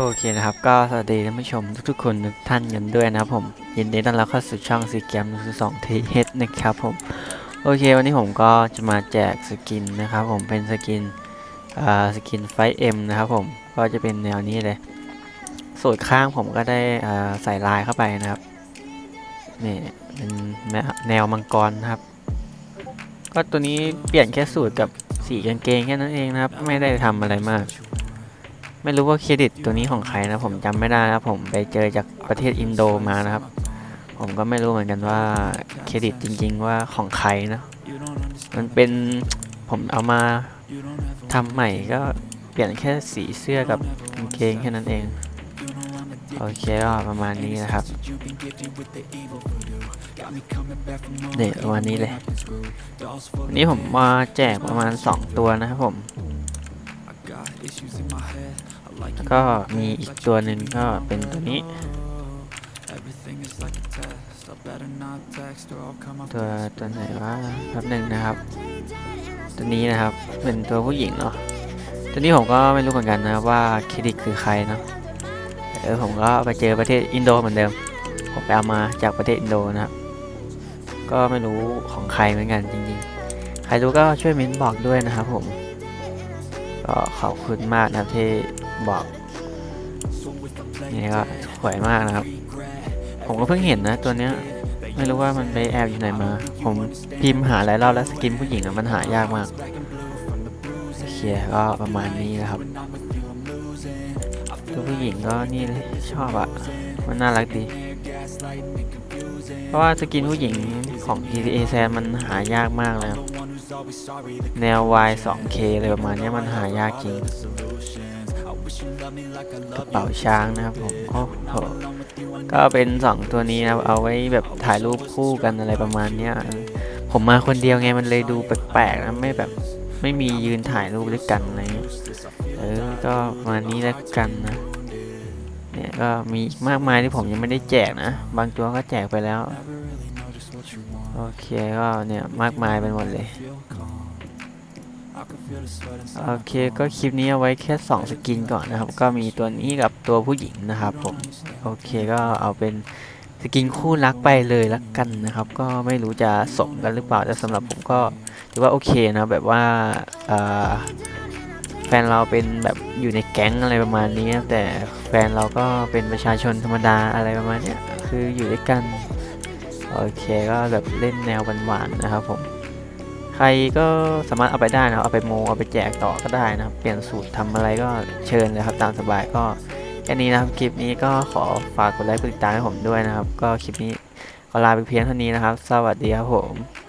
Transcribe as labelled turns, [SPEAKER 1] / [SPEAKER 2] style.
[SPEAKER 1] โอเคนะครับ ก็สวัสดีท่านผู้ชมทุกๆคนทุกท่านกันด้วยนะครับผม ยินดีต้อนรับเข้าสู่ช่องซีแกมสองทีเฮดนะครับผม โอเค วันนี้ผมก็จะมาแจกสกินนะครับผมเป็นสกินอ่าสกินไฟเอ็มนะครับผมก็จะเป็นแนวนี้เลยสูตรข้างผมก็ได้อ่าใส่ลายเข้าไปนะครับนี่เป็นแนวแนวมังกรนะครับ ก็ตัวนี้เปลี่ยนแค่สูตรกับสีกางเกงแค่นั้นเองนะครับ ไม่ได้ทำอะไรมาก ไม่รู้ว่าเครดิตตัวนี้ของใครนะผมจำไม่ได้นะผมไปเจอจากประเทศอินโดมานะครับ ผมก็ไม่รู้เหมือนกันว่าเครดิตจริง ๆ ว่าของใครนะมันเป็นผมเอามาทำใหม่ก็เปลี่ยนแค่สีเสื้อกับกางเกงแค่นั้นเอง โอเคก็ประมาณนี้นะครับเนี่ยประมาณนี้เลยวันนี้ผมมาแจกประมาณ 2 ตัวนะครับผม แล้วก็มีอีกตัวหนึ่งก็เป็นตัวนี้ ตัวตัวไหนวะแป๊บหนึ่งนะครับ ตัวนี้นะครับเป็นตัวผู้หญิงเนาะตัวนี้ผมก็ไม่รู้เหมือนกันนะว่าเครดิตคือใครเนาะเออผมก็ไปเจอประเทศอินโดเหมือนเดิม ผมไปเอามาจากประเทศอินโดนะครับ ก็ไม่รู้ของใครเหมือนกันจริงๆ ใครรู้ก็ช่วยเม้นบอกด้วยนะครับผม ก็ขอบคุณมากนะที่ บอกนี่ก็สวยมากนะครับ ผมก็เพิ่งเห็นนะตัวเนี้ย ไม่รู้ว่ามันไปแอบอยู่ไหนมา ผมพิมพ์หาหลายรอบแล้วสกินผู้หญิงอะมันหายากมากโอเคก็ประมาณนี้นะครับตัวผู้หญิงก็นี่เลยชอบอะมันน่ารักดี เพราะว่าสกินผู้หญิงของ GTA แซมมันหายากมากเลยแนว Y 2K เลยประมาณนี้มันหายากจริง กระเป๋าช้างนะครับผมโอ้โหก็เป็น2ตัวนี้นะครับเอาไว้แบบถ่ายรูปคู่กันอะไรประมาณเนี้ยผมมาคนเดียวไงมันเลยดูแปลกๆนะไม่แบบไม่มียืนถ่ายรูปด้วยกันอะไรเงี้ยเออก็มานี้แล้วกันนะเนี่ยก็มีมากมายที่ผมยังไม่ได้แจกนะ บางตัวก็แจกไปแล้ว โอเคก็เนี่ยมากมายไปหมดเลย โอเคก็คลิปนี้เอาไว้แค่ 2 สกินก่อนนะครับ ก็มีตัวนี้กับตัวผู้หญิงนะครับผมโอเคก็เอาเป็นสกินคู่รักไปเลยละกันนะครับ ก็ไม่รู้จะสมกันหรือเปล่าแต่สำหรับผมก็ถือว่าโอเคนะแบบว่าแฟนเราเป็นแบบอยู่ในแก๊งอะไรประมาณนี้ แต่แฟนเราก็เป็นประชาชนธรรมดาอะไรประมาณนี้คืออยู่ด้วยกันโอเคก็แบบเล่นแนวหวานๆนะครับผม ใครก็สามารถเอาไปได้นะครับ เอาไปโมเอาไปแจกต่อก็ได้นะครับ เปลี่ยนสูตรทำอะไรก็เชิญเลยครับตามสบายก็แค่นี้นะครับ คลิปนี้ก็ขอฝากกดไลค์กดติดตามให้ผมด้วยนะครับ ก็คลิปนี้ขอลาไปเพียงเท่านี้นะครับ สวัสดีครับผม